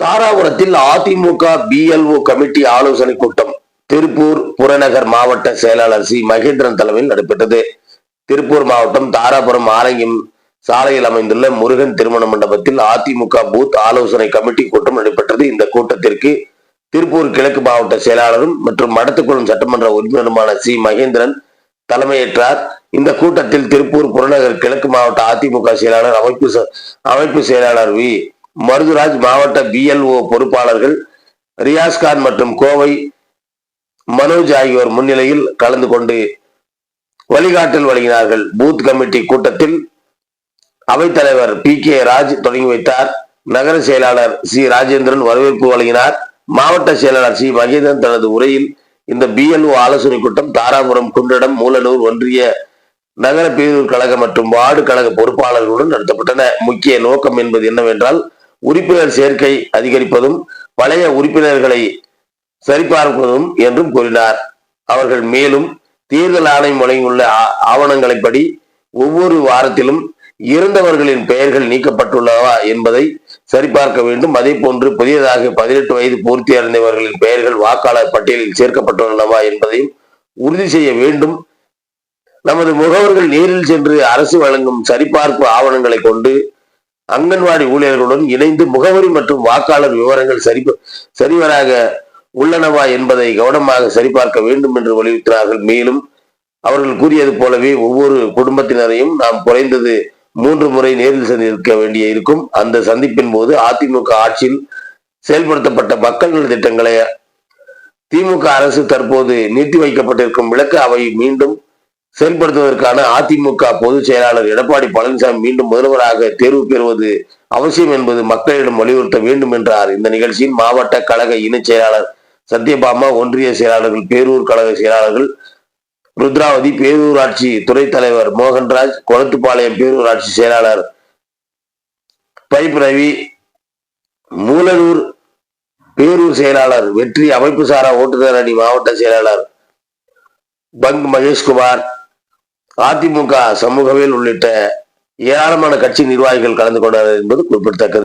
தாராபுரத்தில் AIADMK BLO committee ஆலோசனை கூட்டம் திருப்பூர் புறநகர் மாவட்ட செயலாளர் சி. மகேந்திரன் தலைமையில் நடைபெற்றது. திருப்பூர் மாவட்டம் தாராபுரம் ஆலயம் சாலையில் அமைந்துள்ள முருகன் திருமண மண்டபத்தில் அதிமுக பூத் ஆலோசனை கமிட்டி கூட்டம் நடைபெற்றது. இந்த கூட்டத்திற்கு திருப்பூர் கிழக்கு மாவட்ட செயலாளரும் மற்றும் மடத்துக்குளம் சட்டமன்ற உறுப்பினருமான சி. மகேந்திரன் தலைமையேற்றார். இந்த கூட்டத்தில் திருப்பூர் புறநகர் கிழக்கு மாவட்ட அதிமுக செயலாளர் அமைப்பு அமைப்பு செயலாளர் வி. மருதுராஜ் மாவட்ட பிஎல்ஓ பொறுப்பாளர்கள் ரியாஸ்கான் மற்றும் கோவை மனோஜ் ஆகியோர் முன்னிலையில் கலந்து கொண்டு வழிகாட்டல் வழங்கினார்கள். பூத் கமிட்டி கூட்டத்தில் அவைத்தலைவர் பி. கே. ராஜ் தொடங்கி வைத்தார். நகர செயலாளர் சி. ராஜேந்திரன் வரவேற்பு வழங்கினார். மாவட்ட செயலாளர் சி. மகேந்திரன் தனது உரையில் இந்த பிஎல்ஓ ஆலோசனை கூட்டம் தாராபுரம் குன்றடம் மூலனூர் ஒன்றிய நகர பேரூர் கழக மற்றும் வார்டு கழக பொறுப்பாளர்களுடன் நடத்தப்பட்டன. முக்கிய நோக்கம் என்பது என்னவென்றால் உறுப்பினர் சேர்க்கை அதிகரிப்பதும் பழைய உறுப்பினர்களை சரிபார்ப்பதும் என்றும் கூறினார். அவர்கள் மேலும் தேர்தல் ஆணையம் வழங்கியுள்ள ஆ- ஆவணங்களைப்படி ஒவ்வொரு வாரத்திலும் இருந்தவர்களின் பெயர்கள் நீக்கப்பட்டுள்ளதா என்பதை சரிபார்க்க வேண்டும். அதே போன்று புதியதாக பதினெட்டு வயது பூர்த்தி அடைந்தவர்களின் பெயர்கள் வாக்காளர் பட்டியலில் சேர்க்கப்பட்டுள்ளனவா என்பதையும் உறுதி செய்ய வேண்டும். நமது முகவர்கள் நேரில் சென்று அரசு வழங்கும் சரிபார்ப்பு ஆவணங்களை கொண்டு அங்கன்வாடி ஊழியர்களுடன் இணைந்து முகவரி மற்றும் வாக்காளர் விவரங்கள் சரி சரிவராக உள்ளனவா என்பதை கவனமாக சரிபார்க்க வேண்டும் என்று வலியுறுத்தினார்கள். மேலும் அவர்கள் கூறியது போலவே ஒவ்வொரு குடும்பத்தினரையும் நாம் குறைந்தது மூன்று முறை நேரில் சந்திக்க வேண்டிய இருக்கும். அந்த சந்திப்பின் போது அதிமுக ஆட்சியில் செயல்படுத்தப்பட்ட மக்கள் நல திட்டங்களை திமுக அரசு தற்போது நீட்டி வைக்கப்பட்டிருக்கும் விளக்கு அவை மீண்டும் செயல்படுத்துவதற்கான அதிமுக பொதுச் செயலாளர் எடப்பாடி பழனிசாமி மீண்டும் முதல்வராக தேர்வு பெறுவது அவசியம் என்பது மக்களிடம் வலியுறுத்த வேண்டும் என்றார். இந்த நிகழ்ச்சியில் மாவட்ட கழக இணைச் செயலாளர் சத்யபாமா ஒன்றிய செயலாளர்கள் பேரூர் கழக செயலாளர்கள் ருத்ராவதி பேரூராட்சி துறை தலைவர் மோகன்ராஜ் கொளத்துப்பாளையம் பேரூராட்சி செயலாளர் பைப் ரவி மூலனூர் பேரூர் செயலாளர் வெற்றி அமைப்பு சாரா ஓட்டுநர் அணி மாவட்ட செயலாளர் பங்க் மகேஷ்குமார் அதிமுக சமூகவியல் உள்ளிட்ட ஏராளமான கட்சி நிர்வாகிகள் கலந்து கொண்டனர் என்பது குறிப்பிடத்தக்கது.